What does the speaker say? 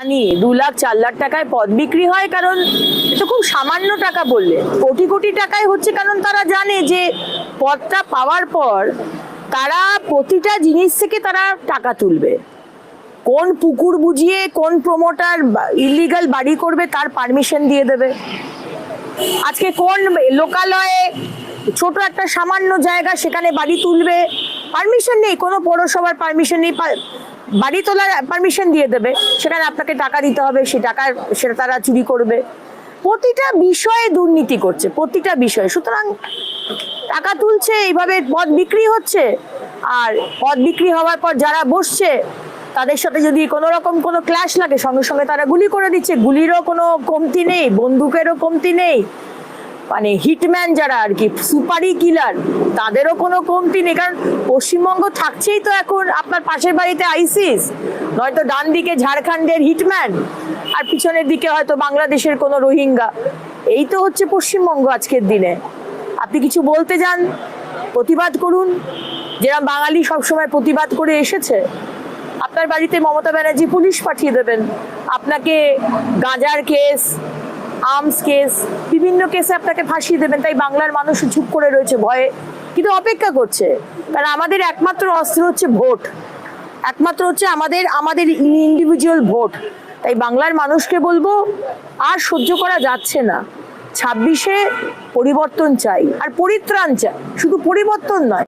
জানি দু লাখ, চার লাখ টাকায় পদ বিক্রি হয় কারণ এটা খুব সামান্য টাকা বললে। কোটি কোটি টাকায় হচ্ছে কারণ তারা জানে যে পদটা পাওয়ার পর তারা প্রতিটা জিনিস থেকে তারা টাকা তুলবে। কোন পুকুর বুঝিয়ে কোন প্রমোটার ইলিগাল বাড়ি করবে তার পারমিশন দিয়ে দেবে। আজকে কোন লোকালয়ে ছোট একটা সামান্য জায়গা সেখানে বাড়ি তুলবে পারমিশন নেই, কোনো পৌরসভার পারমিশন নেই বাড়ি তোলার পারমিশন দিয়ে দেবে। সেখানে আপনাকে টাকা দিতে হবে, সে টাকা, সেটা তারা চুরি করবে। প্রতিটা বিষয়ে দুর্নীতি করছে, প্রতিটা বিষয়ে। সুতরাং টাকা তুলছে, এইভাবে পদ বিক্রি হচ্ছে। আর পদ বিক্রি হওয়ার পর যারা বসছে, তাদের সাথে যদি কোনো রকম কোনো ক্লাশ লাগে, সঙ্গে সঙ্গে তারা গুলি করে দিচ্ছে। গুলিরও কোনো কমতি নেই, বন্দুকেরও কমতি নেই। মানে হিটম্যান যারা আর কি, সুপারি কিলার, তাদেরও কোনো কমতি নেই। কারণ পশ্চিমবঙ্গ থাকছেই তো এখন আপনার পাশের বাড়িতে আইসিস। নয়তো ডান দিকে ঝাড়খণ্ডের হিটম্যান, আর পিছনের দিকে হয়তো বাংলাদেশের কোনো রোহিঙ্গা। এই তো হচ্ছে পশ্চিমবঙ্গ আজকের দিনে। আপনি কিছু বলতে যান? প্রতিবাদ করুন। যেরকম বাঙালি সবসময় প্রতিবাদ করে এসেছে, আপনার বাড়িতে মমতা ব্যানার্জি পুলিশ পাঠিয়ে দেবেন। আপনাকে গাঁজার কেস আর্মস কেস, বিভিন্ন কেসে আপনাকে ফাঁসিয়ে দেবেন, তাই বাংলার মানুষ চুপ করে রয়েছে ভয়ে। কিন্তু অপেক্ষা করছে, কারণ আমাদের একমাত্র অস্ত্র হচ্ছে ভোট। একমাত্র হচ্ছে আমাদের আমাদের ইন্ডিভিজুয়াল ভোট। তাই বাংলার মানুষকে বলব, আর সহ্য করা যাচ্ছে না। ছাব্বিশে পরিবর্তন চাই, আর পরিত্রাণ চাই। শুধু পরিবর্তন নয়